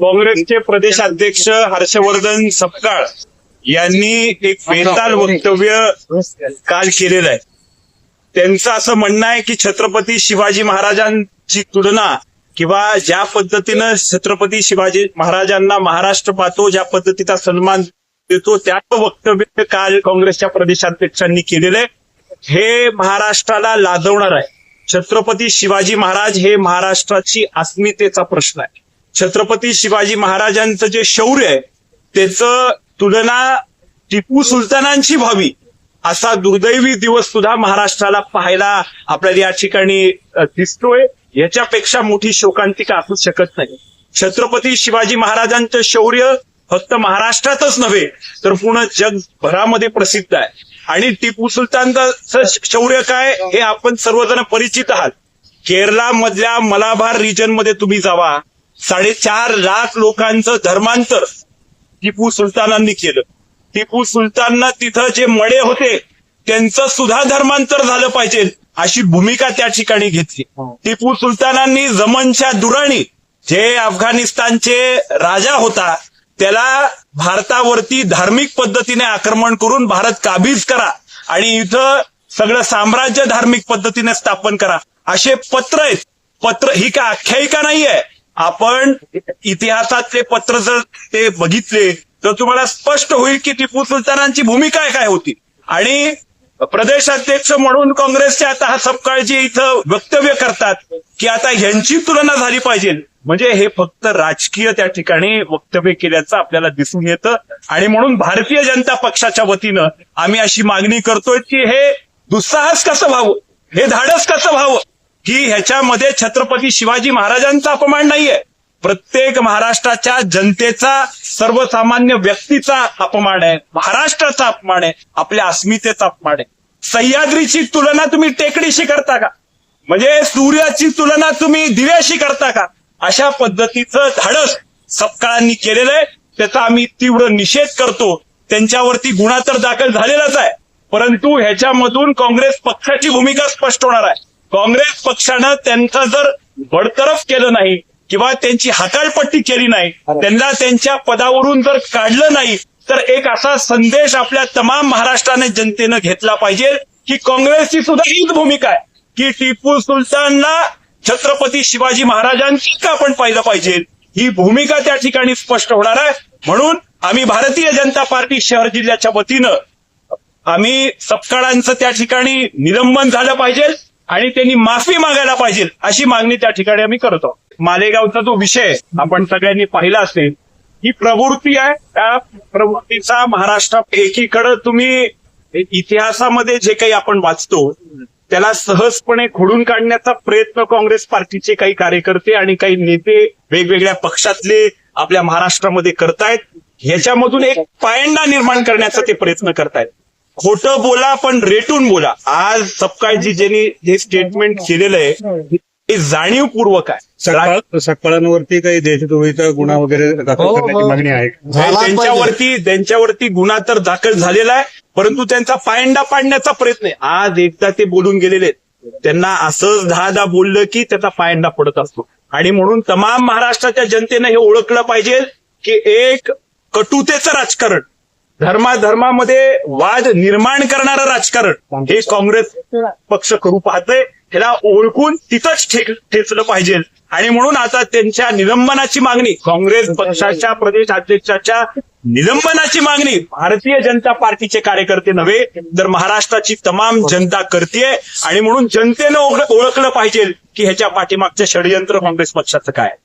काँग्रेसचे प्रदेशाध्यक्ष हर्षवर्धन सपकाळ यांनी एक बेताल वक्तव्य काल केलेलं आहे. त्यांचं असं म्हणणं आहे की छत्रपती शिवाजी महाराजांची तुलना किंवा ज्या पद्धतीनं छत्रपती शिवाजी महाराजांना महाराष्ट्र पाहतो ज्या पद्धतीचा सन्मान देतो त्याचं वक्तव्य काल काँग्रेसच्या प्रदेशाध्यक्षांनी केलेलं आहे. हे महाराष्ट्राला लादवणार आहे. छत्रपती शिवाजी महाराज हे महाराष्ट्राची अस्मितेचा प्रश्न आहे. छत्रपती शिवाजी महाराजांचं जे शौर्य आहे त्याचं तुलना टिपू सुलतानांची व्हावी असा दुर्दैवी दिवस सुद्धा महाराष्ट्राला पाहायला आपल्याला या ठिकाणी दिसतोय. याच्यापेक्षा मोठी शोकांतिका असू शकत नाही. छत्रपती शिवाजी महाराजांचं शौर्य फक्त महाराष्ट्रातच नव्हे तर पूर्ण जगभरामध्ये प्रसिद्ध आहे. आणि टिपू सुलतानचं शौर्य काय हे आपण सर्वजण परिचित आहात. केरळमधल्या मलाबार रिजनमध्ये तुम्ही जावा. साडेचार लाख लोकांचं धर्मांतर टिपू सुलतानांनी केलं. टिपू सुलताननं तिथं जे मळे होते त्यांचं सुद्धा धर्मांतर झालं पाहिजे अशी भूमिका त्या ठिकाणी घेतली. टिपू सुलतानांनी जमनच्या दुराणी जे अफगाणिस्तानचे राजा होता त्याला भारतावरती धार्मिक पद्धतीने आक्रमण करून भारत काबीज करा आणि इथं सगळं साम्राज्य धार्मिक पद्धतीने स्थापन करा. असे पत्र आहेत. पत्र ही का आख्यायिका नाहीये. आपण इतिहासातले पत्र जर ते बघितले तर तुम्हाला स्पष्ट होईल की टिपू सुलतानांची भूमिका काय होती. आणि प्रदेशाध्यक्ष म्हणून काँग्रेसचे आता हा सपकाळजी इथं वक्तव्य करतात की आता ह्यांची तुलना झाली पाहिजे. म्हणजे हे फक्त राजकीय त्या ठिकाणी वक्तव्य केल्याचं आपल्याला दिसून येतं. आणि म्हणून भारतीय जनता पक्षाच्या वतीनं आम्ही अशी मागणी करतोय की हे दुस्साहस कसं व्हावं? हे धाडस कसं व्हावं? की ह्याच्यामध्ये छत्रपती शिवाजी महाराजांचा अपमान नाहीये. प्रत्येक महाराष्ट्राच्या जनतेचा सर्वसामान्य व्यक्तीचा अपमान आहे. महाराष्ट्राचा अपमान आहे. आपल्या अस्मितेचा अपमान आहे. सह्याद्रीची तुलना तुम्ही टेकडीशी करता का? म्हणजे सूर्याची तुलना तुम्ही दिव्याशी करता का? अशा पद्धतीचं धाडस सपकाळांनी केलेलं आहे. त्याचा आम्ही तीव्र निषेध करतो. त्यांच्यावरती गुन्हा तर दाखल झालेलाच आहे. परंतु ह्याच्यामधून काँग्रेस पक्षाची भूमिका स्पष्ट होणार आहे. काँग्रेस पक्षानं त्यांचं जर बडतरफ केलं नाही किंवा त्यांची हाकाळपट्टी केली नाही त्यांना त्यांच्या पदावरून जर काढलं नाही तर एक असा संदेश आपल्या तमाम महाराष्ट्राने जनतेनं घेतला पाहिजे की काँग्रेसची सुद्धा हीच भूमिका आहे की टिपू सुलतानला छत्रपती शिवाजी महाराजांची का आपण पाहिलं पाहिजे? ही भूमिका त्या ठिकाणी स्पष्ट होणार आहे. म्हणून आम्ही भारतीय जनता पार्टी शहर जिल्ह्याच्या वतीनं आम्ही सपकाळांचं त्या ठिकाणी निलंबन झालं पाहिजे. आणि त्यांनी माफी मागायला पाहिजे अशी मागणी त्या ठिकाणी आम्ही करतो. मालेगावचा जो विषय आपण सगळ्यांनी पाहिला असेल ही प्रवृत्ती आहे. त्या प्रवृत्तीचा महाराष्ट्र एकीकडे तुम्ही इतिहासामध्ये जे काही आपण वाचतो त्याला सहजपणे खोडून काढण्याचा प्रयत्न काँग्रेस पार्टीचे काही कार्यकर्ते आणि काही नेते वेगवेगळ्या पक्षातले आपल्या महाराष्ट्रामध्ये करतायत. ह्याच्यामधून एक पायंडा निर्माण करण्याचा ते प्रयत्न करतायत. खोटं बोला पण रेटून बोला आज सपकाळजी ज्यांनी हे स्टेटमेंट केलेलं आहे हे जाणीवपूर्वक आहे सकपाळ सकपाळांवरती काही देशद्रोहीचा गुन्हा वगैरे दाखल हो, करण्याची हो. मागणी आहे पाहिजे. त्यांच्यावरती त्यांच्यावरती गुन्हा तर दाखल झालेला आहे परंतु त्यांचा पायंडा पाडण्याचा प्रयत्न आहे आज एकदा ते बोलून गेलेले आहेत. त्यांना असंच दहा दहा बोललं की त्याचा पायंडा पडत असतो आणि म्हणून तमाम महाराष्ट्राच्या जनतेनं हे ओळखलं पाहिजे की एक कटुतेचं राजकारण धर्माधर्मामध्ये वाद निर्माण करणारं राजकारण हे काँग्रेस पक्ष करू पाहतंय. ह्याला ओळखून तिथंच ठेचलं पाहिजे. आणि म्हणून आता त्यांच्या निलंबनाची मागणी काँग्रेस पक्षाच्या प्रदेश अध्यक्षाच्या निलंबनाची मागणी भारतीय जनता पार्टीचे कार्यकर्ते नव्हे तर महाराष्ट्राची तमाम जनता करते आणि म्हणून जनतेनं ओळखलं पाहिजे की ह्याच्या पाठीमागचं षडयंत्र काँग्रेस पक्षाचं काय आहे.